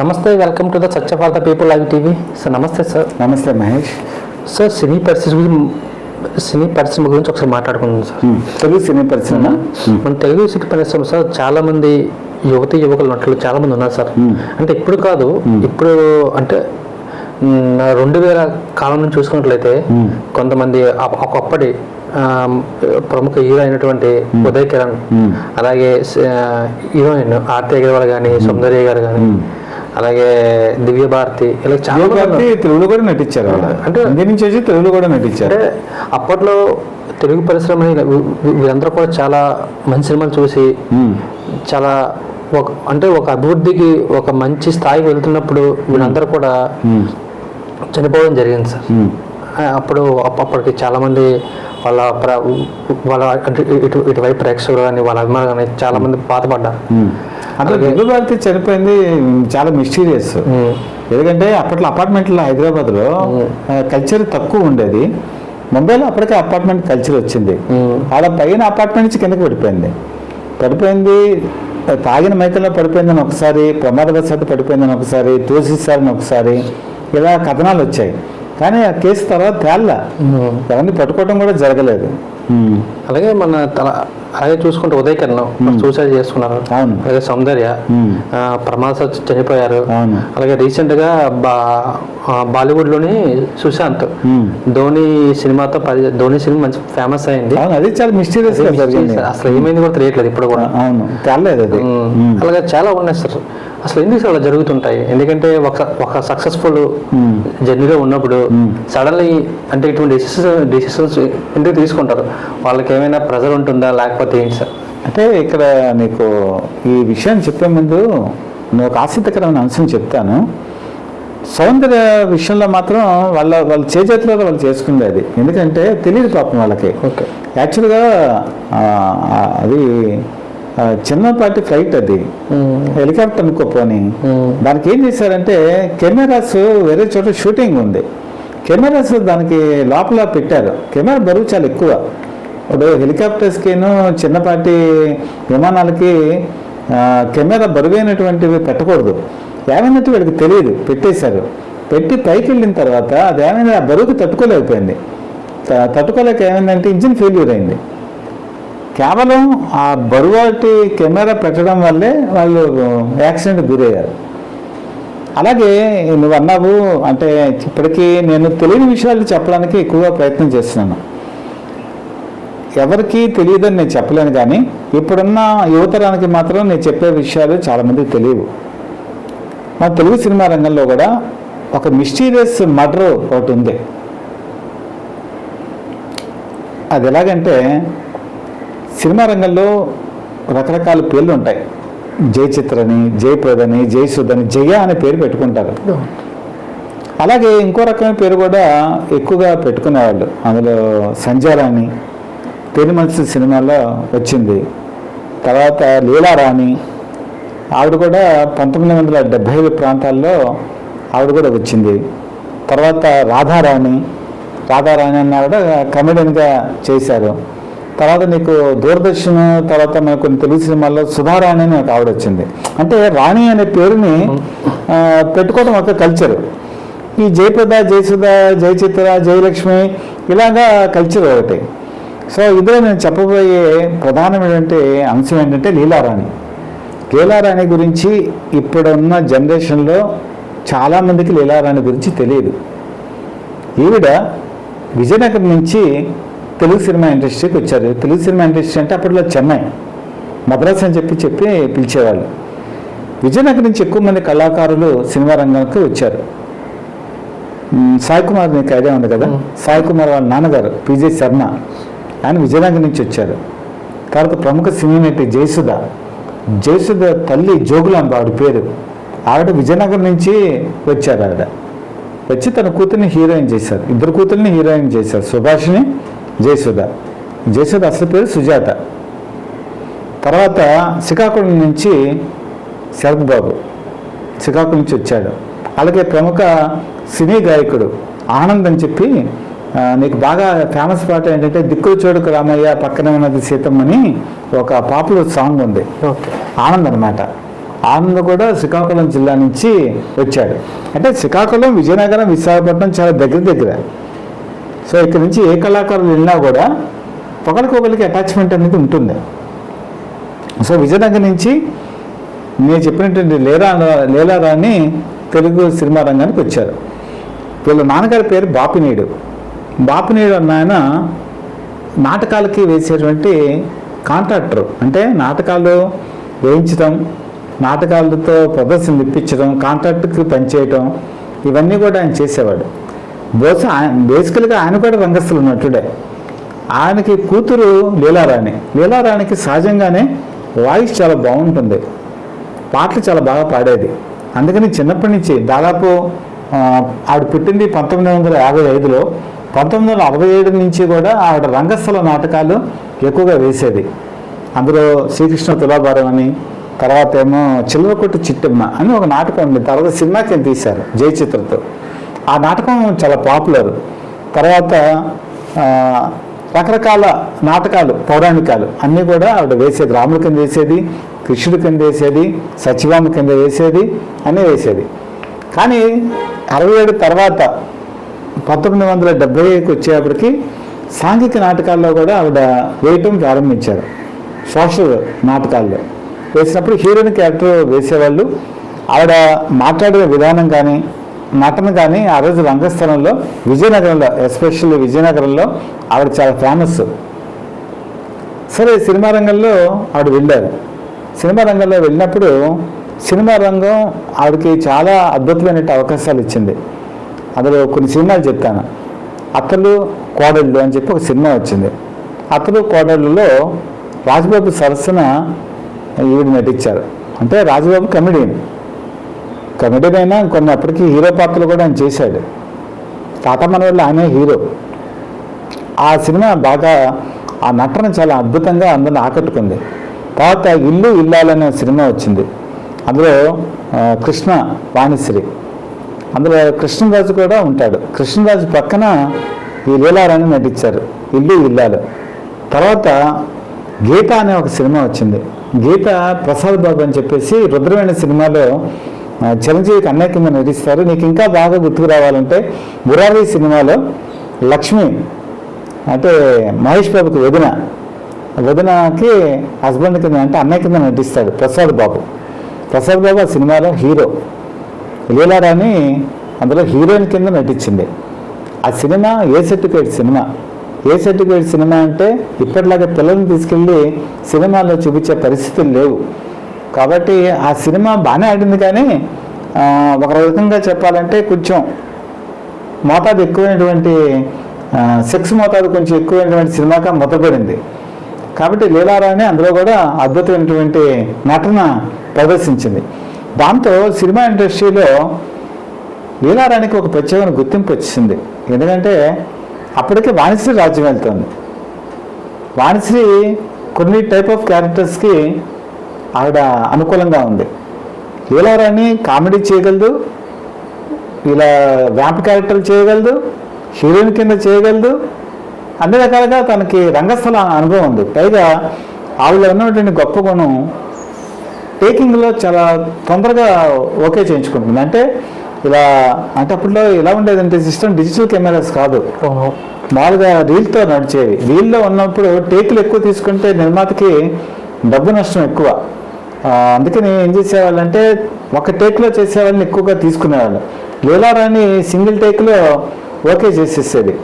నమస్తే welcome to the Satya for the people live TV sir నమస్తే sir నమస్తే Mahesh. Sir సినీ పరిస్థితి గురించి సినీ పరిశ్రమ గురించి ఒకసారి మాట్లాడుకుందాం సార్ తెలుగు సినీ పరిశ్రమ? మన తెలుగు సినీ పరిశ్రమ సార్ చాలా మంది యువతి యువకులు నటులు చాలా మంది ఉన్నారు సార్ అంటే ఇప్పుడు కాదు ఇప్పుడు అంటే రెండు వేల కాలం నుంచి చూసుకున్నట్లయితే కొంతమంది ఒకప్పటి ప్రముఖ హీరో అయినటువంటి ఉదయ్ కిరణ్ అలాగే హీరోయిన్ ఆర్తి అగర్వాల్ కానీ సౌందర్య గారు కానీ అలాగే దివ్య భారతి ఇలా చాలా. తెలుగులో కూడా నటించారు అంటే- హిందీ నుంచి వచ్చి తెలుగులో కూడా నటించారు అంటే అప్పట్లో తెలుగు పరిశ్రమని వీ- వీళ్ళందరూ కూడా చాలా మంచి సినిమాలు చూసి. చాలా ఒక అంటే ఒక అభివృద్ధికి ఒక మంచి స్థాయికి వెళ్తున్నప్పుడు వీళ్ళందరూ కూడా. చనిపోవడం జరిగింది సార్ అప్పుడు అప్ప- అప్పటికి చాలా మంది వాళ్ళ వాళ్ళ ఇటు ఇటువైపు ప్రేక్షకులు కానీ వాళ్ళ అభిమానులు కానీ చాలా మంది బాధపడ్డారు. అంటే దివ్య భారతి చనిపోయింది చాలా మిస్టీరియస్. ఎందుకంటే అప్పట్లో అపార్ట్మెంట్లో హైదరాబాద్లో కల్చర్ తక్కువ ఉండేది. ముంబైలో అప్పటికే అపార్ట్మెంట్ కల్చర్ వచ్చింది. అలా పైన అపార్ట్మెంట్ నుంచి కిందకి పడిపోయింది. పడిపోయింది తాగిన మైకంలో పడిపోయిందని ఒకసారి ప్రమాదవశాత్తు పడిపోయిందని ఒకసారి తోసిస్తారని ఒకసారి ఇలా కథనాలు వచ్చాయి. కానీ ఆ కేసు తర్వాత తేళ్ళ. ఎవరిని పట్టుకోవడం కూడా జరగలేదు. అలాగే మన తల అలాగే చూసుకుంటే ఉదయ్ కిరణ్ సూసైడ్ చేసుకున్నారు. అలాగే సౌందర్య ప్రమాదవశాత్తు చనిపోయారు. అలాగే రీసెంట్గా బాలీవుడ్లోని సుశాంత్. ధోని సినిమాతో ధోని సినిమా మంచి ఫేమస్ అయింది. అది చాలా మిస్టీరియస్ అసలు ఏమైంది కూడా తెలియట్లేదు ఇప్పుడు కూడా. అది. అలాగే చాలా ఉన్నాయి సార్. అసలు ఎందుకు అలా జరుగుతుంటాయి? ఎందుకంటే ఒక ఒక సక్సెస్ఫుల్. జర్నీలో ఉన్నప్పుడు సడన్లీ అంటే ఇటువంటి డెసిషన్స్ డెసిషన్స్ ఎందుకు తీసుకుంటారు? వాళ్ళకి ఏమైనా ప్రెజర్ ఉంటుందా లేకపోతే ఏంటి సార్? అంటే ఇక్కడ నీకు ఈ విషయాన్ని చెప్పే ముందు నేను ఒక ఆసక్తికరమైన అంశం చెప్తాను. సౌందర్య విషయంలో మాత్రం వాళ్ళ వాళ్ళ చేజేతులో వాళ్ళు చేసుకునేది. ఎందుకంటే తెలియదు పాపం వాళ్ళకి. ఓకే. యాక్చువల్గా అది చిన్నపాటి ఫ్లైట్ అది. హెలికాప్టర్ అనుకోపోని. దానికి ఏం చేశారంటే కెమెరాస్ వేరే చోట షూటింగ్ ఉంది. కెమెరాస్ దానికి లోపల పెట్టారు. కెమెరా బరువు చాలా ఎక్కువ. ఇప్పుడు హెలికాప్టర్స్కిను చిన్నపాటి విమానాలకి కెమెరా బరువైనటువంటివి పెట్టకూడదు. ఏమైనట్టు వీళ్ళకి తెలియదు పెట్టేశారు. పెట్టి పైకి వెళ్ళిన తర్వాత అది ఏమైంది ఆ బరువుకి తట్టుకోలేకపోయింది. తట్టుకోలేక ఏమైందంటే ఇంజిన్ ఫెయిల్యూర్ అయింది. కేవలం ఆ బరువాటి కెమెరా పెట్టడం వల్లే వాళ్ళు యాక్సిడెంట్ గురయ్యారు. అలాగే నువ్వు అన్నావు అంటే ఇప్పటికీ నేను తెలియని విషయాలు చెప్పడానికి ఎక్కువగా ప్రయత్నం చేస్తున్నాను. ఎవరికి తెలియదని నేను చెప్పలేను కానీ ఇప్పుడున్న యువతరానికి మాత్రం నేను చెప్పే విషయాలు చాలామందికి తెలియవు. మా తెలుగు సినిమా రంగంలో కూడా ఒక మిస్టీరియస్ మర్డర్ ఒకటి ఉంది. అది ఎలాగంటే సినిమా రంగంలో రకరకాల పేర్లు ఉంటాయి. జయచిత్రని జయప్రదని జయసుధని జయ అనే పేరు పెట్టుకుంటారు. అలాగే ఇంకో రకమైన పేరు కూడా ఎక్కువగా పెట్టుకునేవాళ్ళు. అందులో సంజారాణి పెళ్ళి సినిమాలో వచ్చింది. తర్వాత లీలారాణి ఆవిడ కూడా పంతొమ్మిది వందల డెబ్భై ఐదు ప్రాంతాల్లో ఆవిడ కూడా వచ్చింది. తర్వాత రాధారాణి రాధారాణి అన్న ఆవిడ కమెడియన్గా చేశారు. తర్వాత నీకు దూరదర్శన్ తర్వాత మనకు కొన్ని తెలుగు సినిమాల్లో సుధారాణి అని ఒక ఆవిడ వచ్చింది. అంటే రాణి అనే పేరుని పెట్టుకోవడం ఒక కల్చర్. ఈ జయప్రద జయసుధ జయచిత్ర జయలక్ష్మి ఇలాగా కల్చర్ ఒకటి. సో ఇందులో నేను చెప్పబోయే ప్రధానమైనటువంటి అంశం ఏంటంటే లీలారాణి. లీలారాణి గురించి ఇప్పుడున్న జనరేషన్లో చాలామందికి లీలారాణి గురించి తెలియదు. ఈవిడ విజయనగరం నుంచి తెలుగు సినిమా ఇండస్ట్రీకి వచ్చారు. తెలుగు సినిమా ఇండస్ట్రీ అంటే అప్పట్లో చెన్నై. మద్రాస్ అని చెప్పి చెప్పి పిలిచేవాళ్ళు. విజయనగరం నుంచి ఎక్కువ మంది కళాకారులు సినిమా రంగానికి వచ్చారు. సాయి కుమార్ నీకు ఐడియా ఉంది కదా? సాయి కుమార్ వాళ్ళ నాన్నగారు పిజే శర్మ. ఆయన విజయనగరం నుంచి వచ్చారు. తర్వాత ప్రముఖ సినీ నటి జయసుధ. జయసుధ తల్లి జోగులాంబ ఆవిడ పేరు. ఆవిడ విజయనగరం నుంచి వచ్చారు ఆవిడ. వచ్చి తన కూతుర్ని హీరోయిన్ చేశారు. ఇద్దరు కూతుర్ని హీరోయిన్ చేశారు. సుభాష్ని జయసుధ. జయసుధ అసలు పేరు సుజాత. తర్వాత శ్రీకాకుళం నుంచి శరత్ బాబు శ్రీకాకుళం నుంచి వచ్చాడు. అలాగే ప్రముఖ సినీ గాయకుడు ఆనంద్ అని చెప్పి నీకు బాగా ఫేమస్ పాట ఏంటంటే దిక్కులు చోడుకు రామయ్య పక్కనే ఉన్నది సీతమ్మని ఒక పాపులర్ సాంగ్ ఉంది. ఓకే. ఆనంద్ అనమాట ఆనంద్ కూడా శ్రీకాకుళం జిల్లా నుంచి వచ్చాడు. అంటే శ్రీకాకుళం విజయనగరం విశాఖపట్నం చాలా దగ్గర దగ్గర. సో ఇక్కడ నుంచి ఏ కళాకారులు వెళ్ళినా కూడా ఒకరికొకరికి అటాచ్మెంట్ అనేది ఉంటుంది. సో విజయనగరం నుంచి నేను చెప్పినటువంటి లేరా లేలారాని తెలుగు సినిమా రంగానికి వచ్చారు. వీళ్ళ నాన్నగారి పేరు బాపినీడు. బాపినీడు అన్న ఆయన నాటకాలకి వేసేటువంటి కాంట్రాక్టర్. అంటే నాటకాలు వేయించడం నాటకాలతో ప్రదర్శనలు ఇప్పించడం కాంట్రాక్ట్కి పనిచేయటం ఇవన్నీ కూడా ఆయన చేసేవాడు. బహుశా ఆయన బేసికల్గా ఆయన కూడా రంగస్థల నటుడే ఆయనకి కూతురు లీలారాణి. లీలారాణికి సహజంగానే వాయిస్ చాలా బాగుంటుంది. పాటలు చాలా బాగా పాడేది. అందుకని చిన్నప్పటి నుంచి దాదాపు ఆ, ఆవిడ పుట్టింది పంతొమ్మిది వందల యాభై ఐదులో పంతొమ్మిది వందల అరవై ఏడు నుంచి కూడా ఆవిడ రంగస్థల నాటకాలు ఎక్కువగా వేసేది. అందులో శ్రీకృష్ణ తులాభారం అని తర్వాత ఏమో చిల్లరకొట్టు చిట్టమ్మ అని ఒక నాటకం ఉంది. తర్వాత సినిమాకి తీశారు? జయచిత్రతో. ఆ నాటకం చాలా పాపులర్ తర్వాత రకరకాల నాటకాలు పౌరాణికాలు అన్నీ కూడా ఆవిడ వేసేది. రాముడి కింద వేసేది కృష్ణుడి కింద వేసేది సత్యభామ కింద వేసేది అన్నీ వేసేది. కానీ అరవై ఏడు తర్వాత పంతొమ్మిది వందల డెబ్బైకి వచ్చేప్పటికి సాంఘిక నాటకాల్లో కూడా ఆవిడ వేయటం ప్రారంభించారు. సోషల్ నాటకాల్లో. వేసినప్పుడు హీరోయిన్ క్యారెక్టర్ వేసేవాళ్ళు. ఆవిడ మాట్లాడే విధానం కానీ నటన కానీ ఆ రోజు రంగస్థలంలో విజయనగరంలో ఎస్పెషల్లీ విజయనగరంలో ఆవిడ చాలా ఫేమస్ సరే సినిమా రంగంలో ఆవిడ వెళ్ళారు. సినిమా రంగంలో వెళ్ళినప్పుడు సినిమా రంగం ఆవిడకి చాలా అద్భుతమైన అవకాశాలు ఇచ్చింది. అందులో కొన్ని సినిమాలు చెప్తాను. అత్తలు కోడళ్ళు అని చెప్పి ఒక సినిమా వచ్చింది. అత్తలు కోడళ్ళలో రాజబాబు సరసన ఈవిడ నటించారు. అంటే రాజబాబు కమెడియన్. కమెడియన్ అయినా కొన్ని అప్పటికి హీరో పాత్రలు కూడా ఆయన చేశాడు. తాత మనవళ్ళు ఆయనే హీరో. ఆ సినిమా బాగా ఆ నటన చాలా అద్భుతంగా అందరిని ఆకట్టుకుంది. తర్వాత ఇల్లు ఇల్లాలనే సినిమా వచ్చింది. అందులో కృష్ణ వాణిశ్రీ. అందులో కృష్ణరాజు కూడా ఉంటాడు. కృష్ణరాజు పక్కన ఈ లీలారాణి నటించారు. ఇల్లు ఇల్లాలు. తర్వాత గీత అనే ఒక సినిమా వచ్చింది. గీత ప్రసాద్ బాబు అని చెప్పేసి రుద్రమైన సినిమాలో చిరంజీవికి అన్నయ్య కింద నటిస్తారు. నీకు ఇంకా బాగా గుర్తుకు రావాలంటే మురారి సినిమాలో లక్ష్మి అంటే మహేష్ బాబుకి వదిన వదినకి హస్బెండ్ కింద అంటే అన్నయ్య కింద నటిస్తాడు ప్రసాద్ బాబు. ప్రసాద్ బాబు ఆ సినిమాలో హీరో. రాణి అందులో హీరోయిన్ కింద నటించింది. ఆ cinema A certificate cinema? A certificate cinema అంటే ఇప్పటిలాగా పిల్లల్ని తీసుకెళ్ళి సినిమాలో చూపించే పరిస్థితులు లేవు. కాబట్టి ఆ సినిమా బాగానే ఆడింది కానీ ఒక రకంగా చెప్పాలంటే కొంచెం మోతాదు ఎక్కువైనటువంటి సెక్స్ మోతాదు కొంచెం ఎక్కువైనటువంటి సినిమాగా మొదపడింది కాబట్టి లీలారాణి అందులో కూడా అద్భుతమైనటువంటి నటన ప్రదర్శించింది. దాంతో సినిమా ఇండస్ట్రీలో లీలారానికి ఒక ప్రత్యేకమైన గుర్తింపు వచ్చింది. ఎందుకంటే అప్పటికే వాణిశ్రీ రాజ్యం వెళ్తుంది. వాణిశ్రీ కొన్ని టైప్ ఆఫ్ క్యారెక్టర్స్కి ఆవిడ అనుకూలంగా ఉంది. లీలారాణి కామెడీ చేయగలదు ఇలా వ్యాంప్ క్యారెక్టర్లు చేయగలదు హీరోయిన్ కింద చేయగలదు అన్ని రకాలుగా తనకి రంగస్థల అనుభవం ఉంది. పైగా ఆవిడ ఉన్నటువంటి గొప్ప గుణం టేకింగ్లో చాలా తొందరగా ఓకే చేయించుకుంటుంది. అంటే ఇలా అంటే అప్పట్లో ఎలా ఉండేదంటే సిస్టమ్ డిజిటల్ కెమెరాస్ కాదు. మామూలుగా రీల్తో నడిచేవి. రీల్లో ఉన్నప్పుడు టేకులు ఎక్కువ తీసుకుంటే నిర్మాతకి డబ్బు నష్టం ఎక్కువ. అందుకని ఏం చేసేవాళ్ళంటే ఒక టేక్లో చేసేవాళ్ళని ఎక్కువగా తీసుకునేవాళ్ళు. లీలారాణి సింగిల్ టేక్లో ఓకే చేసేసేది.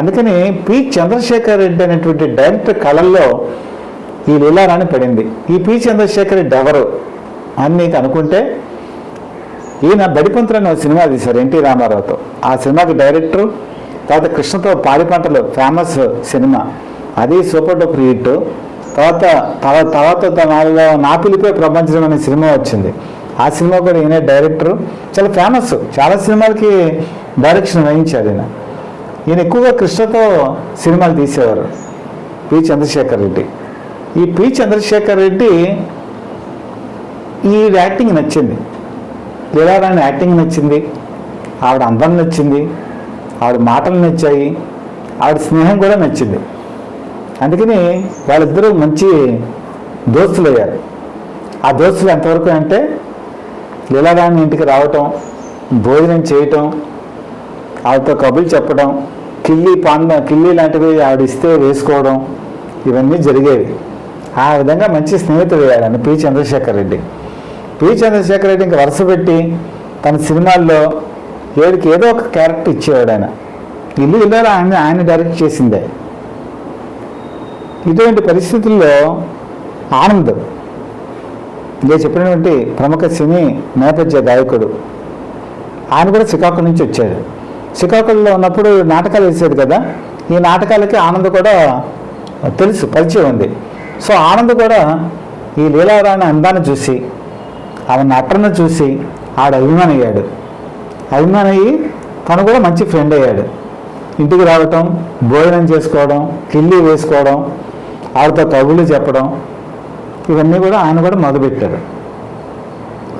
అందుకని పి. చంద్రశేఖర్ రెడ్డి అనేటువంటి డైరెక్టర్ కళల్లో ఈ లీలారాణి పడింది. ఈ పి. చంద్రశేఖర్ రెడ్డి ఎవరు అని నీకు అనుకుంటే ఈయన బడిపంతులు అనే ఒక సినిమా తీశారు ఎన్టీ రామారావుతో. ఆ సినిమాకి డైరెక్టర్ తర్వాత కృష్ణతో పాడిపంటలు ఫేమస్ సినిమా. అది సూపర్ డూపర్ హిట్. తర్వాత తర్వాత తర్వాత తనలో నా పిలిపే ప్రపంచం అనే సినిమా వచ్చింది. ఆ సినిమా కూడా ఈయన డైరెక్టర్. చాలా ఫేమస్. చాలా సినిమాలకి డైరెక్షన్ వహించారు ఈయన. ఈయన ఎక్కువగా కృష్ణతో సినిమాలు తీసేవారు. పి. చంద్రశేఖర్ రెడ్డి. ఈ పి చంద్రశేఖర్ రెడ్డి ఈ యాక్టింగ్ నచ్చింది. లీలారాణి యాక్టింగ్ నచ్చింది. ఆవిడ అందం నచ్చింది. ఆవిడ మాటలు నచ్చాయి. ఆవిడ స్నేహం కూడా నచ్చింది. అందుకని వాళ్ళిద్దరూ మంచి దోస్తులు అయ్యారు ఆ దోస్తులు ఎంతవరకు అంటే లీలారాణి ఇంటికి రావటం భోజనం చేయటం ఆవిడతో కబుర్లు చెప్పడం కిల్లి పాన్ కిల్లి లాంటివి ఆవిడ ఇస్తే వేసుకోవడం ఇవన్నీ జరిగేవి. ఆ విధంగా మంచి స్నేహితుడు అయ్యాడని పి. చంద్రశేఖర్ రెడ్డి. పి. చంద్రశేఖర్ రెడ్డి ఇంకా వరుస పెట్టి తన సినిమాల్లో ఏడికి ఏదో ఒక క్యారెక్టర్ ఇచ్చేవాడు ఆయన. ఇల్లు ఇల్లు ఆయన ఆయన డైరెక్ట్ చేసిందే. ఇటువంటి పరిస్థితుల్లో ఆనంద్ నేను చెప్పినటువంటి ప్రముఖ సినీ నేపథ్య గాయకుడు. ఆయన కూడా శ్రీకాకుళం నుంచి వచ్చాడు. శ్రీకాకుళంలో ఉన్నప్పుడు నాటకాలు వేసేది కదా. ఈ నాటకాలకి ఆనంద్ కూడా తెలుసు పరిచయం ఉంది. సో ఆనంద్ కూడా ఈ లీలారాణి అందాన్ని చూసి ఆమె నటన చూసి ఆడ అభిమాని అయ్యాడు అభిమాని అయ్యి తను కూడా మంచి ఫ్రెండ్ అయ్యాడు. ఇంటికి రావటం భోజనం చేసుకోవడం కిల్లి వేసుకోవడం ఆవిడతో కబుర్లు చెప్పడం ఇవన్నీ కూడా ఆయన కూడా మొదలుపెట్టారు.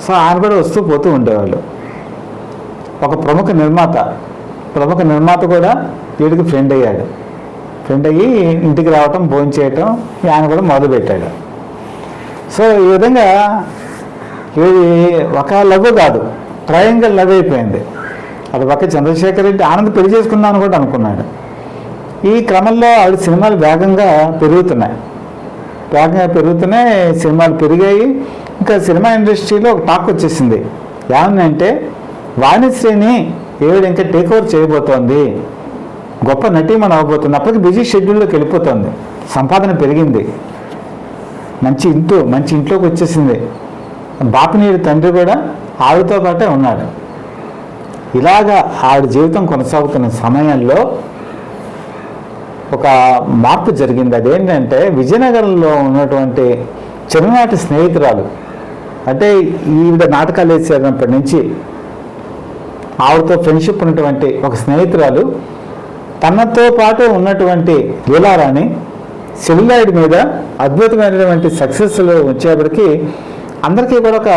సో ఆయన కూడా వస్తూ పోతూ ఉండేవాళ్ళు. ఒక ప్రముఖ నిర్మాత ప్రముఖ నిర్మాత కూడా వీడికి ఫ్రెండ్ అయ్యాడు. ఫ్రెండ్ అయ్యి ఇంటికి రావటం భోజనం చేయటం ఆయన కూడా మొదలుపెట్టాడు సో ఈ విధంగా ఇది ఒక లఘు కాదు ట్రయాంగిల్ లవ్ అయిపోయింది. అది ఒక చంద్రశేఖర్ రెడ్డి ఆనంద్ పెళ్ళి చేసుకుందామని కూడా అనుకున్నాడు. ఈ క్రమంలో ఆవిడ సినిమాలు వేగంగా పెరుగుతున్నాయి. వేగంగా పెరుగుతున్నాయి సినిమాలు పెరిగాయి. ఇంకా సినిమా ఇండస్ట్రీలో ఒక టాక్ వచ్చేసింది. ఏమనంటే వాణిశ్రీని ఏడు ఇంకా టేక్ ఓవర్ చేయబోతోంది? గొప్ప నటీమణి అవ్వబోతుంది అప్పటికి బిజీ షెడ్యూల్లోకి వెళ్ళిపోతుంది. సంపాదన పెరిగింది. మంచి ఇంటూ మంచి ఇంట్లోకి వచ్చేసింది. బాపినీడి తండ్రి కూడా ఆవిడతో పాటే ఉన్నాడు. ఇలాగా ఆవిడ జీవితం కొనసాగుతున్న సమయంలో ఒక మార్పు జరిగింది. అదేంటంటే విజయనగరంలో ఉన్నటువంటి చిన్ననాటి స్నేహితురాలు అంటే ఈవిడ నాటకాలు వేసేటప్పటి నుంచి ఆవిడతో ఫ్రెండ్షిప్ ఉన్నటువంటి ఒక స్నేహితురాలు తనతో పాటు ఉన్నటువంటి లీలారాణి సెల్యులాయిడ్ మీద అద్భుతమైనటువంటి సక్సెస్లో వచ్చేప్పటికి అందరికీ కూడా ఒక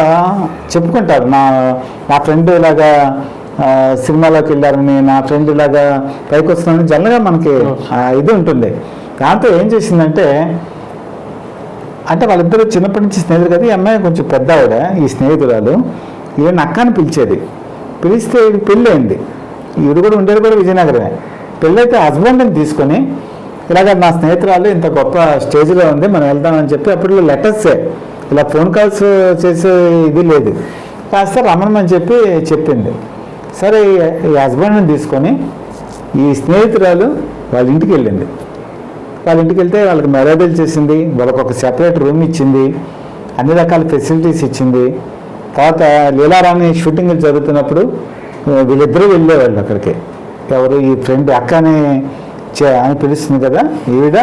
చెప్పుకుంటారు. నా నా ఫ్రెండ్ ఇలాగా సినిమాలోకి వెళ్ళారని నా ఫ్రెండ్ ఇలాగా పైకి వస్తున్నారని జనరల్గా మనకి ఇది ఉంటుంది. దాంతో ఏం చేసిందంటే అంటే వాళ్ళిద్దరూ చిన్నప్పటి నుంచి స్నేహితులు కదా ఈ అమ్మాయి కొంచెం పెద్ద ఆవిడ ఈ స్నేహితురాలు. ఈయన అక్కని పిలిచేది. పిలిస్తే పెళ్ళి అయింది ఈవిడ కూడా ఉండేది కూడా విజయనగరమే. పెళ్ళైతే హస్బెండ్ని తీసుకొని ఇలాగ నా స్నేహితురాలు ఇంత గొప్ప స్టేజ్లో ఉంది మనం వెళ్దామని చెప్పి అప్పుడు లెటర్సే. ఇలా ఫోన్ కాల్స్ చేసే ఇది లేదు. కాస్త రమణమని చెప్పి చెప్పింది. సరే ఈ- హస్బెండ్ని తీసుకొని ఈ స్నేహితురాలు వాళ్ళ ఇంటికి వెళ్ళింది. వాళ్ళ ఇంటికి వెళ్తే వాళ్ళకి మెరాడల్ చేసింది వాళ్ళకి ఒక సెపరేట్ రూమ్ ఇచ్చింది అన్ని రకాల ఫెసిలిటీస్ ఇచ్చింది. తర్వాత లీలారాణి షూటింగ్ జరుగుతున్నప్పుడు వీళ్ళిద్దరూ వెళ్ళేవాళ్ళు అక్కడికి. ఎవరు ఈ ఫ్రెండ్ అక్క అని చే- అని పిలుస్తుంది కదా? ఈవిడ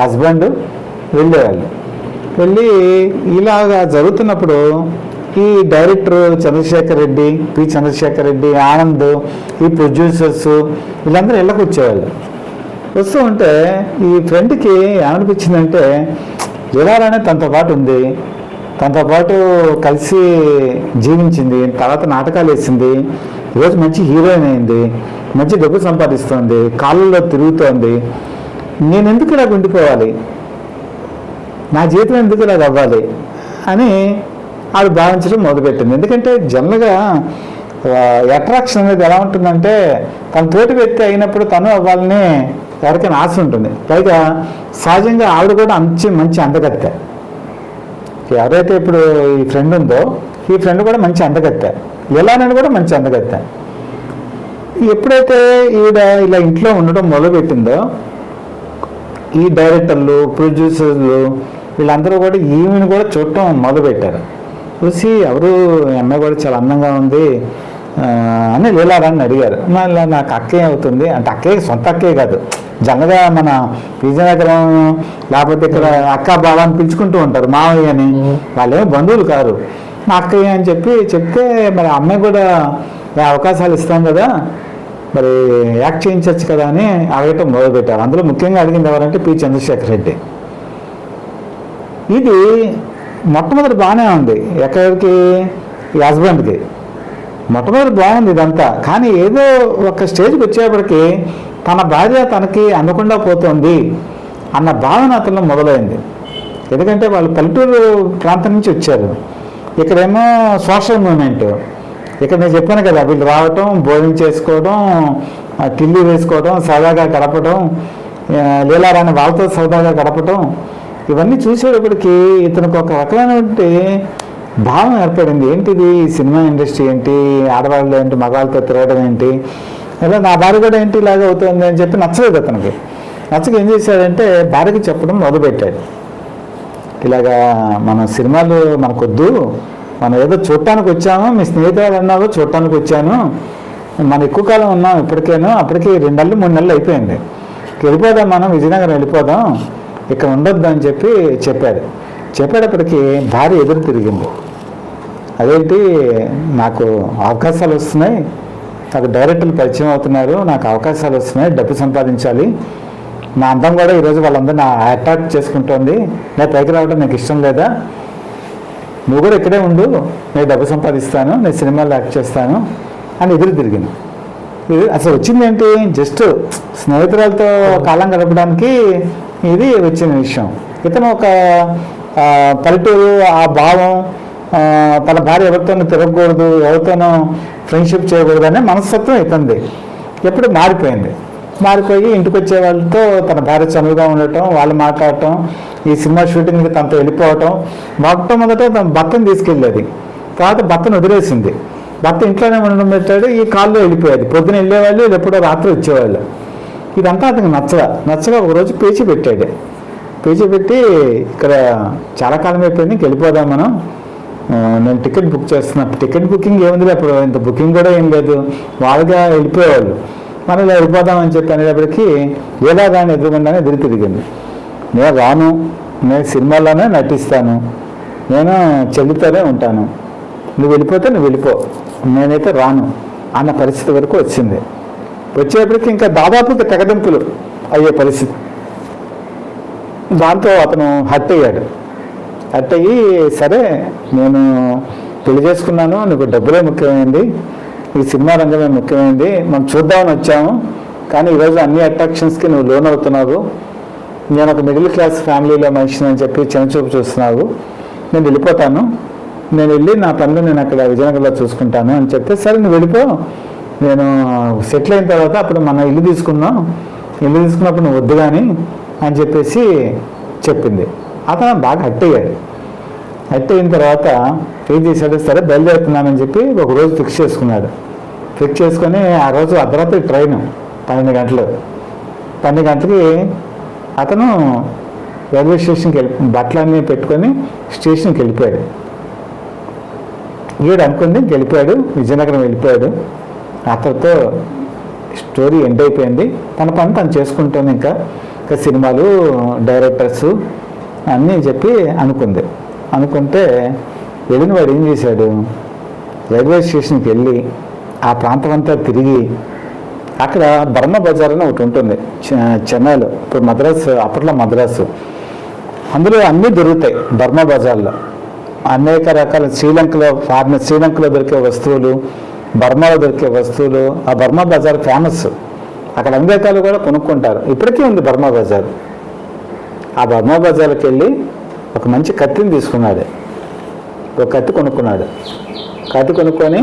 హస్బెండ్ వెళ్ళేవాళ్ళు. వెళ్ళి ఇలాగా జరుగుతున్నప్పుడు ఈ డైరెక్టర్ చంద్రశేఖర్ రెడ్డి పి చంద్రశేఖర్ రెడ్డి ఆనంద్ ఈ ప్రొడ్యూసర్స్ వీళ్ళందరూ ఇళ్ళకి వచ్చేవాళ్ళు. వస్తూ ఉంటే ఈ ఫ్రెండ్కి ఏమనిపించిందంటే లీలారానే తనతో పాటు ఉంది. తనతో పాటు కలిసి జీవించింది తర్వాత నాటకాలు వేసింది ఈరోజు మంచి హీరోయిన్ అయింది మంచి డబ్బు సంపాదిస్తోంది కాళ్ళల్లో తిరుగుతోంది. నేను ఎందుకు ఇలా ఉండిపోవాలి? నా జీవితం ఎందుకు ఇలా అవ్వాలి? అని ఆవిడ భావించడం మొదలుపెట్టింది. ఎందుకంటే జనరల్గా అట్రాక్షన్ అనేది ఎలా ఉంటుందంటే తన తోటి వ్యక్తి అయినప్పుడు తను అవ్వాలని ఎవరికైనా ఆశ ఉంటుంది. పైగా సహజంగా ఆవిడ కూడా మంచి మంచి అందగత్తె. ఎవరైతే ఇప్పుడు ఈ ఫ్రెండ్ ఉందో ఈ ఫ్రెండ్ కూడా మంచి అందగత్తె. ఎలానని కూడా మంచి అందగత్తె. ఎప్పుడైతే ఈవిడ ఇలా ఇంట్లో ఉండడం మొదలుపెట్టిందో ఈ డైరెక్టర్లు ప్రొడ్యూసర్లు వీళ్ళందరూ కూడా ఈమెను కూడా చూడటం మొదలుపెట్టారు. చూసి ఎవరు అమ్మాయి కూడా చాలా అందంగా ఉంది అని లీలారాన్ని అడిగారు. మళ్ళీ నాకు అక్కే అవుతుంది. అంటే అక్కే సొంత అక్కే కాదు. జనగా మన విజయనగరం లేకపోతే ఇక్కడ అక్క బావ అని పిలుచుకుంటూ ఉంటారు మావయ్య అని. వాళ్ళేమో బంధువులు కారు. మా అక్కయ్య అని చెప్పి చెప్తే మరి అమ్మాయి కూడా అవకాశాలు ఇస్తాం కదా మరి యాక్ట్ చేయించవచ్చు కదా అని అడగటం మొదలుపెట్టారు. అందులో ముఖ్యంగా అడిగింది ఎవరంటే పి. చంద్రశేఖర్ రెడ్డి. ఇది మొట్టమొదటి బాగానే ఉంది. ఎక్కడికి? ఈ హస్బెండ్కి. మొట్టమొదటి బాగుంది ఇదంతా. కానీ ఏదో ఒక స్టేజ్కి వచ్చేప్పటికి తన భార్య తనకి అందకుండా పోతుంది అన్న భావన అతను మొదలైంది. ఎందుకంటే వాళ్ళు పల్లెటూరు ప్రాంతం నుంచి వచ్చారు. ఇక్కడేమో సోషల్ మూమెంట్ ఇక్కడ నేను చెప్పాను కదా వీళ్ళు రావటం భోజనం చేసుకోవడం తిల్లి వేసుకోవడం సరదాగా గడపడం లీలారాణి వాళ్ళతో సరదాగా గడపడం ఇవన్నీ చూసేటప్పటికి ఇతనికి ఒక రకమైనటువంటి భావం ఏర్పడింది. ఏంటిది? సినిమా ఇండస్ట్రీ ఏంటి? ఆడవాళ్ళు ఏంటి? మగవాళ్ళతో తిరగడం ఏంటి? ఇలా నా భార్య కూడా ఏంటి ఇలాగ అవుతుంది అని చెప్పి నచ్చలేదు అతనికి. నచ్చక ఏం చేశాడంటే భార్యకి చెప్పడం మొదలుపెట్టాడు. ఇలాగా మన సినిమాలు మనకొద్దు. మనం ఏదో చూడటానికి వచ్చాము మీ స్నేహితులు అన్నారు చూడటానికి వచ్చాను. మనం ఎక్కువ కాలం ఉన్నాం ఇప్పటికేను అప్పటికి రెండు నెలలు మూడు నెలలు అయిపోయింది. వెళ్ళిపోదాం మనం విజయనగరం వెళ్ళిపోదాం. ఇక్కడ ఉండొద్దు అని చెప్పి చెప్పాడు. చెప్పేటప్పటికి భార్య ఎదురు తిరిగింది. అదేంటి నాకు అవకాశాలు వస్తున్నాయి. నాకు డైరెక్టర్లు పరిచయం అవుతున్నారు నాకు అవకాశాలు వస్తున్నాయి డబ్బు సంపాదించాలి. నా అందం కూడా ఈరోజు వాళ్ళందరూ నా అట్రాక్ట్ చేసుకుంటోంది. నేను పైకి రావడం నాకు ఇష్టం లేదా? నువ్వు కూడా ఇక్కడే ఉండు. నేను డబ్బు సంపాదిస్తాను. నేను సినిమాలు యాక్ట్ చేస్తాను. అని ఎదురు తిరిగింది ఇది అసలు వచ్చింది ఏంటి? జస్ట్ స్నేహితురాలతో కాలం గడపడానికి ఇది వచ్చిన విషయం. ఇతను ఒక పల్లెటూరు ఆ భావం తన భార్య ఎవరితోనూ తిరగకూడదు ఎవరితోనూ ఫ్రెండ్షిప్ చేయకూడదు అనే మనస్తత్వం ఇతంది ఎప్పుడు మారిపోయింది. మారిపోయి ఇంటికి వచ్చే వాళ్ళతో తన భార్య చనువుగా ఉండటం వాళ్ళు మాట్లాడటం ఈ సినిమా షూటింగ్కి తనతో వెళ్ళిపోవటం మొట్టమొదట తన భర్తను తీసుకెళ్ళేది. తర్వాత భర్తను వదిలేసింది. భర్త ఇంట్లోనే ఉండడం పెట్టాడు ఈ కాల్లో వెళ్ళిపోయేది. పొద్దున వెళ్ళేవాళ్ళు ఎప్పుడో రాత్రి వచ్చేవాళ్ళు. ఇదంతా అతనికి నచ్చగా నచ్చగా ఒకరోజు పేచి పెట్టాడు. పేచి పెట్టి ఇక్కడ చాలా కాలం అయిపోయింది ఇంక వెళ్ళిపోదాం మనం. నేను టికెట్ బుక్ చేస్తున్నా. టికెట్ బుకింగ్ ఏముంది అప్పుడు. ఇంత బుకింగ్ కూడా ఏం లేదు. వాళ్ళుగా వెళ్ళిపోయేవాళ్ళు. మనం ఇలా వెళ్ళిపోదామని చెప్పి అనేటప్పటికీ ఏదా కానీ ఎదురుకుండానే ఎదురు తిరిగింది. నేను రాను నేను సినిమాల్లోనే నటిస్తాను నేను చెల్లితోనే ఉంటాను. నువ్వు వెళ్ళిపోతే నువ్వు వెళ్ళిపో నేనైతే రాను అన్న పరిస్థితి వరకు వచ్చింది. వచ్చేప్పటికి ఇంకా దాదాపు తెగదింపులు అయ్యే పరిస్థితి. దాంతో అతను హట్ అయ్యాడు. హట్ అయ్యి సరే నేను పెళ్ళి చేసుకున్నాను నీకు డబ్బులే ముఖ్యమైంది ఈ సినిమా రంగమే ముఖ్యమైనది మనం చూద్దామని వచ్చాము. కానీ ఈరోజు అన్ని అట్రాక్షన్స్కి నువ్వు లోన్ అవుతున్నావు. నేను ఒక మిడిల్ క్లాస్ ఫ్యామిలీలో మనిషిని అని చెప్పి చిన్నచూపు చూస్తున్నావు. నేను వెళ్ళిపోతాను. నేను వెళ్ళి నా పనులు నేను అక్కడ విజయనగరంలో చూసుకుంటాను అని చెప్తే సరే నువ్వు వెళ్ళిపో. నేను సెటిల్ అయిన తర్వాత అప్పుడు మన ఇల్లు తీసుకుందాం. ఇల్లు తీసుకున్నప్పుడు నువ్వు వద్దు కానీ అని చెప్పేసి చెప్పింది. అతను బాగా హట్ అయ్యాడు. హట్ అయిన తర్వాత ఏం చేశాడు సరే బయలుదేరుతున్నానని చెప్పి ఒక రోజు ఫిక్స్ చేసుకున్నాడు. ఫిక్స్ చేసుకొని ఆ రోజు అర్ధరాత్రి ట్రైన్ పన్నెండు గంటలు. పన్నెండు గంటలకి అతను రైల్వే స్టేషన్కి వెళ్ళి బట్టలన్నీ పెట్టుకొని స్టేషన్కి వెళ్ళిపోయాడు. ఈడు అనుకుంది గెలిపాడు విజయనగరం వెళ్ళిపోయాడు. అతనితో స్టోరీ ఎండ్ అయిపోయింది. తన పని తను చేసుకుంటాను ఇంకా. ఇంకా సినిమాలు డైరెక్టర్స్ అన్నీ చెప్పి అనుకుంది. అనుకుంటే వెళ్ళిన వాడు ఏం చేశాడు? రైల్వే స్టేషన్కి వెళ్ళి ఆ ప్రాంతం అంతా తిరిగి అక్కడ బర్మ బజార్ అని ఒకటి ఉంటుంది. చె- చెన్నైలో. ఇప్పుడు మద్రాసు అప్పట్లో మద్రాసు. అందులో అన్నీ దొరుకుతాయి బర్మా బజార్లో. అనేక రకాల శ్రీలంకలో ఫారిన్ శ్రీలంకలో దొరికే వస్తువులు బర్మాలో దొరికే వస్తువులు ఆ బర్మా బజార్ ఫేమస్. అక్కడ అన్ని రకాలు కూడా కొనుక్కుంటారు. ఇప్పటికీ ఉంది బర్మా బజార్. ఆ బర్మా బజార్కి వెళ్ళి ఒక మంచి కత్తిని తీసుకున్నాడు. ఒక కత్తి కొనుక్కున్నాడు. కత్తి కొనుక్కొని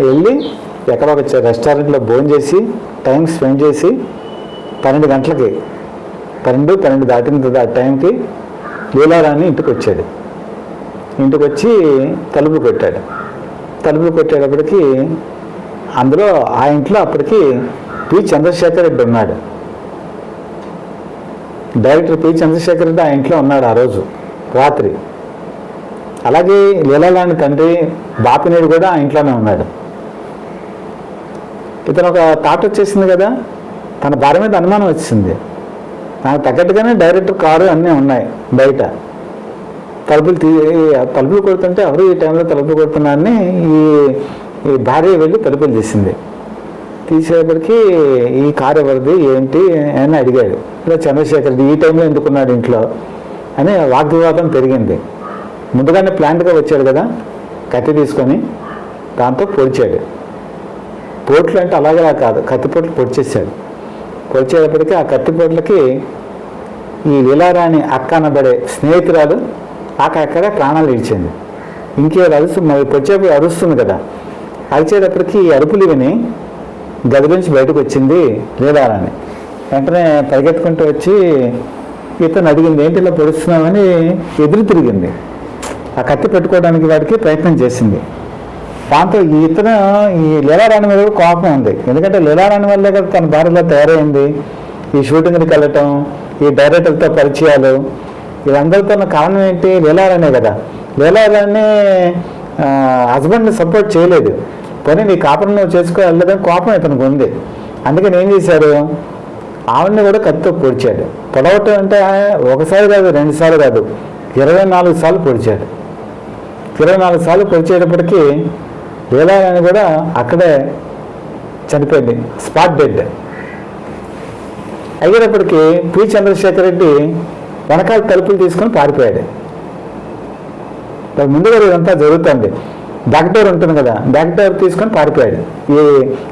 వెళ్ళి ఎక్కడ ఒక రెస్టారెంట్లో భోజనం చేసి టైం స్పెండ్ చేసి పన్నెండు గంటలకి పన్నెండు పన్నెండు దాటిన ఆ టైంకి లీలారాణి ఇంటికి వచ్చాడు. ఇంటికి వచ్చి తలుపు కొట్టాడు. తలుపు కొట్టేటప్పటికి అందులో ఆ ఇంట్లో అప్పటికి పి. చంద్రశేఖర్ రెడ్డి ఉన్నాడు. Director P. చంద్రశేఖర్ రెడ్డి ఆ ఇంట్లో ఉన్నాడు ఆ రోజు. రాత్రి. అలాగే లీలారాణి తండ్రి బాపినేడు కూడా ఆ ఇంట్లోనే ఉన్నాడు. ఇతను ఒక థాట్ వచ్చేసింది కదా తన భార్య మీద అనుమానం వచ్చింది. నాకు తగ్గట్టుగానే డైరెక్ట్ కారు అన్నీ ఉన్నాయి బయట. తలుపులు తీ తలుపులు కొడుతుంటే ఎవరు ఈ టైంలో తలుపులు కొడుతున్నారని ఈ ఈ భార్య వెళ్ళి తలుపులు తీసింది. తీసేపటికి ఈ కారు ఎవరిది ఏంటి అని అడిగాడు. ఇలా చంద్రశేఖర్ ఈ టైంలో ఎందుకున్నాడు ఇంట్లో? అని వాగ్వివాదం పెరిగింది. ముందుగానే ప్లాంట్గా వచ్చాడు కదా కత్తి తీసుకొని దాంతో పొడిచాడు. పోట్లు అంటే అలాగలా కాదు కత్తిపోట్లు పొడిచేసాడు పొడిచేటప్పటికి ఆ కత్తిపోట్లకి ఈ లీలారాణి అక్క అనబడే స్నేహితురాలు అక్కడక్కడే ప్రాణాలు ఇచ్చింది ఇంకే అరుస్తు మరి పొడిచేపు అరుస్తుంది కదా. అరిచేటప్పటికి ఈ అరుపులు విని గది నుంచి బయటకు వచ్చింది లీలారాణి. వెంటనే పరిగెత్తుకుంటూ వచ్చి ఇతను అడిగింది ఏంటి ఇలా పొడుస్తున్నామని ఎదురు తిరిగింది. ఆ కత్తి పెట్టుకోవడానికి వాడికి ప్రయత్నం చేసింది. దాంతో ఇతను ఈ లీలారాణి మీద కోపం ఉంది. ఎందుకంటే లీలారాణి వల్లే కదా తన భార్యలో తయారైంది. ఈ షూటింగ్కి వెళ్ళటం ఈ డైరెక్టర్తో పరిచయాలు వీళ్ళందరితో ఉన్న కారణం ఏంటి? లీలారాణే కదా. లీలారాణి హస్బెండ్ని సపోర్ట్ చేయలేదు. పోనీ నీ కాపురం నువ్వు చేసుకోవాలని కోపం ఇతనికి ఉంది. అందుకని ఏం చేశారు? ఆవిడని కూడా కత్తితో పొడిచాడు. పొడవటం అంటే ఒకసారి కాదు రెండు సార్లు కాదు ఇరవై నాలుగు సార్లు పొడిచాడు. ఇరవై నాలుగు సార్లు పొడిచేటప్పటికీ వేలాలని కూడా అక్కడే చనిపోయింది స్పాట్ డెడ్. అయ్యేటప్పటికి పి. చంద్రశేఖర్ రెడ్డి వెనకాల తలుపులు తీసుకొని పారిపోయాడు. ముందుగా ఇదంతా జరుగుతుంది. బ్యాక్ డోర్ ఉంటుంది కదా బ్యాక్ డోర్ తీసుకొని పారిపోయాడు ఈ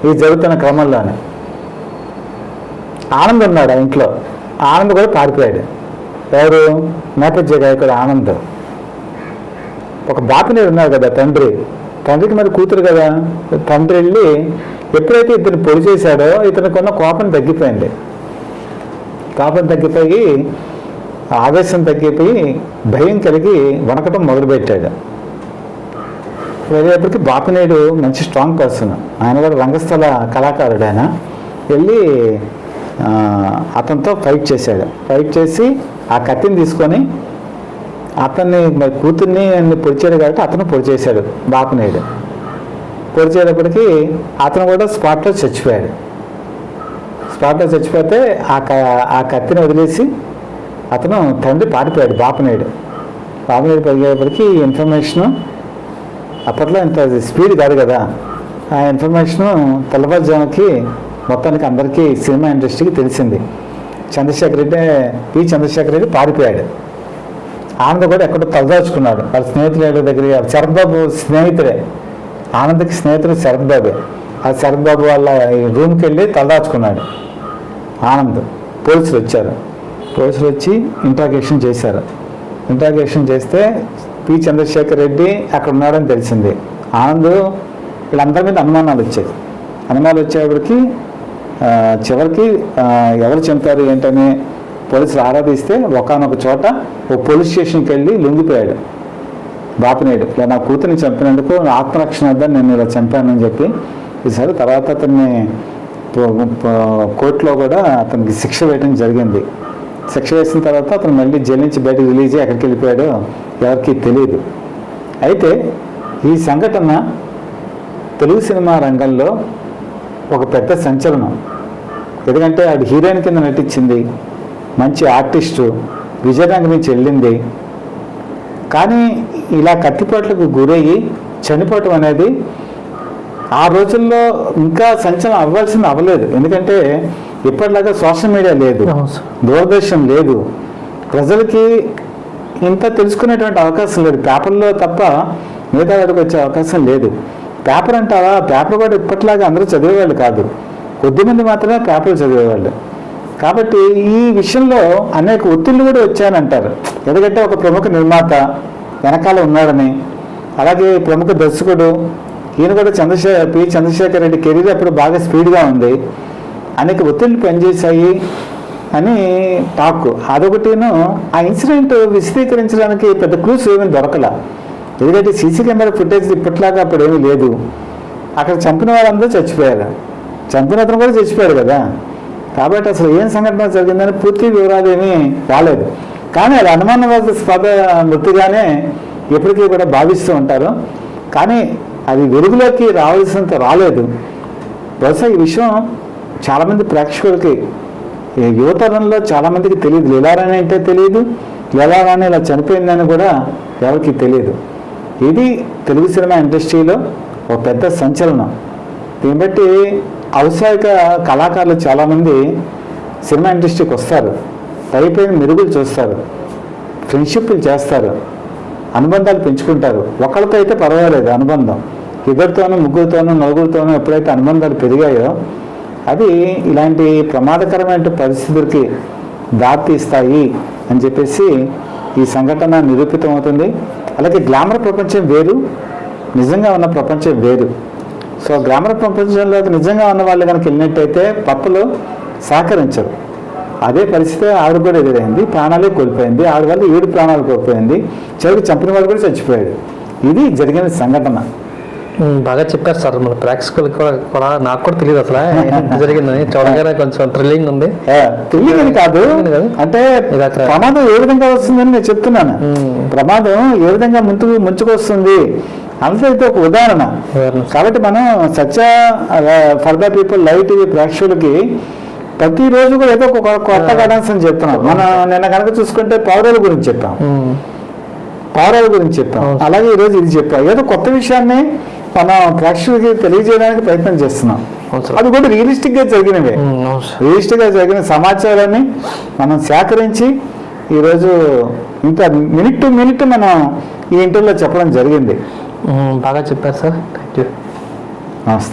ఈ జరుగుతున్న క్రమంలోనే. ఆనంద్ ఉన్నాడు ఆ ఇంట్లో. ఆనంద్ కూడా పారిపోయాడు. ఎవరు? నేపథ్య గాయకుడు ఆనంద్. ఒక బాపినేడు ఉన్నాడు కదా తండ్రి. తండ్రికి మరి కూతురు కదా? తండ్రి వెళ్ళి ఎప్పుడైతే ఇతను పొడి చేశాడో ఇతనికి ఉన్న కోపం తగ్గిపోయింది. కోపం తగ్గిపోయి ఆవేశం తగ్గిపోయి భయం కలిగి వణకటం మొదలుపెట్టాడు. వెళ్ళేటప్పటికి బాపినేడు మంచి స్ట్రాంగ్ పర్సన్. ఆయన కూడా రంగస్థల కళాకారుడు ఆయన. వెళ్ళి అతనితో ఫైట్ చేశాడు. ఫైట్ చేసి ఆ కత్తిని తీసుకొని అతన్ని మరి కూతుర్ని అన్ని పొడిచాడు కాబట్టి అతను పొడిచేశాడు చేశాడు పొడిచేటప్పటికీ పొడిచేటప్పటికి అతను కూడా స్పాట్లో చచ్చిపోయాడు. స్పాట్లో చచ్చిపోతే ఆ క ఆ కత్తిని వదిలేసి అతను తండ్రి పారిపోయాడు బాపనేడు బాపనాయుడు పెరిగేటప్పటికి ఇన్ఫర్మేషను అప్పట్లో ఇంత స్పీడ్ కాదు కదా. ఆ ఇన్ఫర్మేషను తెల్లవారుజాముకి మొత్తానికి అందరికీ సినిమా ఇండస్ట్రీకి తెలిసింది. చంద్రశేఖర్ రెడ్డి పి. చంద్రశేఖర్ రెడ్డి పారిపోయాడు. ఆనంద్ కూడా ఎక్కడో తలదాచుకున్నాడు. వాళ్ళ స్నేహితుల దగ్గర శరత్ బాబు స్నేహితుడే. ఆనంద్కి స్నేహితుడు శరత్ బాబే. ఆ శరత్ బాబు వాళ్ళ రూమ్కి వెళ్ళి తలదాచుకున్నాడు. ఆనంద్ పోలీసులు వచ్చారు. పోలీసులు వచ్చి ఇంట్రాగేషన్ చేశారు. ఇంట్రాగేషన్ చేస్తే పి. చంద్రశేఖర్ రెడ్డి అక్కడ ఉన్నాడని తెలిసింది. ఆనంద్ వీళ్ళందరి మీద అనుమానాలు వచ్చాయి. అనుమానాలు వచ్చేప్పటికి చివరికి ఎవరు చంపారు ఏంటని పోలీసులు ఆరాధిస్తే ఒకనొక చోట ఓ పోలీస్ స్టేషన్కి వెళ్ళి లొంగిపోయాడు. బాపినేడు ఇలా నా కూతుర్ని చంపినందుకు ఆత్మరక్షణ వద్ద నేను ఇలా చంపానని చెప్పి ఈసారి తర్వాత అతన్ని పో- కోర్టులో కూడా అతనికి శిక్ష వేయడం జరిగింది. శిక్ష వేసిన తర్వాత అతను మళ్ళీ జైలు నుంచి బయటకు రిలీజ్ అయ్యి ఎక్కడికి వెళ్ళిపోయాడో ఎవరికి తెలియదు అయితే ఈ సంఘటన తెలుగు సినిమా రంగంలో ఒక పెద్ద సంచలనం. ఎందుకంటే ఆడు హీరోయిన్ కింద నటించింది మంచి ఆర్టిస్టు విజయరంగ నుంచి వెళ్ళింది కానీ ఇలా కత్తిపోట్లకు గురయ్యి చనిపోవటం అనేది ఆ రోజుల్లో ఇంకా సంచలనం అవ్వాల్సింది అవ్వలేదు. ఎందుకంటే ఇప్పటిలాగా సోషల్ మీడియా లేదు. దూరదర్శన్ లేదు. ప్రజలకి ఇంత తెలుసుకునేటువంటి అవకాశం లేదు. పేపర్లో తప్ప మిగతా వచ్చే అవకాశం లేదు. పేపర్ అంటావా? పేపర్ కూడా ఇప్పటిలాగా అందరూ చదివేవాళ్ళు కాదు. కొద్దిమంది మాత్రమే పేపర్ చదివేవాళ్ళు. కాబట్టి ఈ విషయంలో అనేక ఒత్తిళ్ళు కూడా వచ్చానంటారు ఎందుకంటే ఒక ప్రముఖ నిర్మాత వెనకాల ఉన్నాడని అలాగే ప్రముఖ దర్శకుడు ఈయన కూడా చంద్రశేఖర్ పి. చంద్రశేఖర్ రెడ్డి కెరీర్ అప్పుడు బాగా స్పీడ్గా ఉంది. అనేక ఒత్తిళ్ళు పనిచేశాయి అని టాక్. అదొకటిను ఆ ఇన్సిడెంట్ విశదీకరించడానికి పెద్ద క్లూస్ ఏమీ దొరకల. ఎందుకంటే సీసీ కెమెరా ఫుటేజ్ ఇప్పట్లాగా అప్పుడు ఏమీ లేదు. అక్కడ చంపిన వాళ్ళందరూ చచ్చిపోయారు. చంపిన అతను కూడా చచ్చిపోయారు కదా. కాబట్టి అసలు ఏం సంఘటన జరిగిందని పూర్తి వివరాలు ఏమీ రాలేదు. కానీ అది అనుమానాస్పద మృతిగానే ఎప్పటికీ కూడా భావిస్తూ ఉంటారు. కానీ అది వెలుగులోకి రావాల్సినంత రాలేదు. బహుశా ఈ విషయం చాలామంది ప్రేక్షకులకి ఈ యువతరంలో చాలామందికి తెలియదు. లీలారాణి అంటే తెలియదు. లీలారాణి ఇలా చనిపోయిందని కూడా ఎవరికి తెలియదు. ఇది తెలుగు సినిమా ఇండస్ట్రీలో ఒక పెద్ద సంచలనం. దీన్ని బట్టి ఔత్సాహిక కళాకారులు చాలామంది సినిమా ఇండస్ట్రీకి వస్తారు. పైపైన మెరుగులు చూస్తారు. ఫ్రెండ్షిప్లు చేస్తారు. అనుబంధాలు పెంచుకుంటారు. ఒకరితో అయితే పర్వాలేదు అనుబంధం. ఇద్దరితోనూ ముగ్గురితోనూ నలుగురితోనూ ఎప్పుడైతే అనుబంధాలు పెరిగాయో అది ఇలాంటి ప్రమాదకరమైన పరిస్థితులకి దారితీస్తాయి అని చెప్పేసి ఈ సంఘటన నిరూపితమవుతుంది. అలాగే గ్లామర్ ప్రపంచం వేరు నిజంగా ఉన్న ప్రపంచం వేరు. సో గ్లామర్ ప్రపంచంలోకి నిజంగా ఉన్న వాళ్ళు కనుక వెళ్ళినట్టయితే పప్పులు సహకరించరు. అదే పరిస్థితి ఆవిడ కూడా ఎదురైంది ప్రాణాలే కోల్పోయింది. ఆవిడ వల్ల ఏడు ప్రాణాలు కోల్పోయింది. చివరికి చంపిన వాళ్ళు కూడా చచ్చిపోయాడు. ఇది జరిగిన సంఘటన. బాగా చెప్పారు సార్. మన ప్రేక్షకులు కూడా కూడా నాకు కూడా తెలియదు అసలు. జరిగిందని. చూడగానే కొంచెం థ్రిల్లింగ్ ఉంది. తెలియని కాదు. అంటే ప్రమాదం ఏ విధంగా వస్తుందని నేను చెప్తున్నాను. ప్రమాదం ఏ విధంగా ముందుకు ముంచుకొస్తుంది అంతే ఒక ఉదాహరణ. కాబట్టి మనం Satya for the people live TV ప్రేక్షకులకి ప్రతిరోజు కూడా ఏదో ఒక కొత్త గడన్స్ అని చెప్తున్నాం. మనం నిన్న కనుక చూసుకుంటే పౌరాల గురించి చెప్పాం. పౌరాల గురించి చెప్పాం. అలాగే ఈరోజు ఇది చెప్పాం. ఏదో కొత్త విషయాన్ని మనం ప్రేక్షకులకి తెలియజేయడానికి ప్రయత్నం చేస్తున్నాం. అవును సార్. అది కూడా రియలిస్టిక్గా జరిగినవే. సార్. రిజిస్టర్గా జరిగిన సమాచారాన్ని మనం సేకరించి ఈరోజు ఇంత మినిట్ టు మినిట్ మనం ఈ ఇంటర్వ్యూలో చెప్పడం జరిగింది. బాగా చెప్పారు సార్. థ్యాంక్ యూ నమస్తే.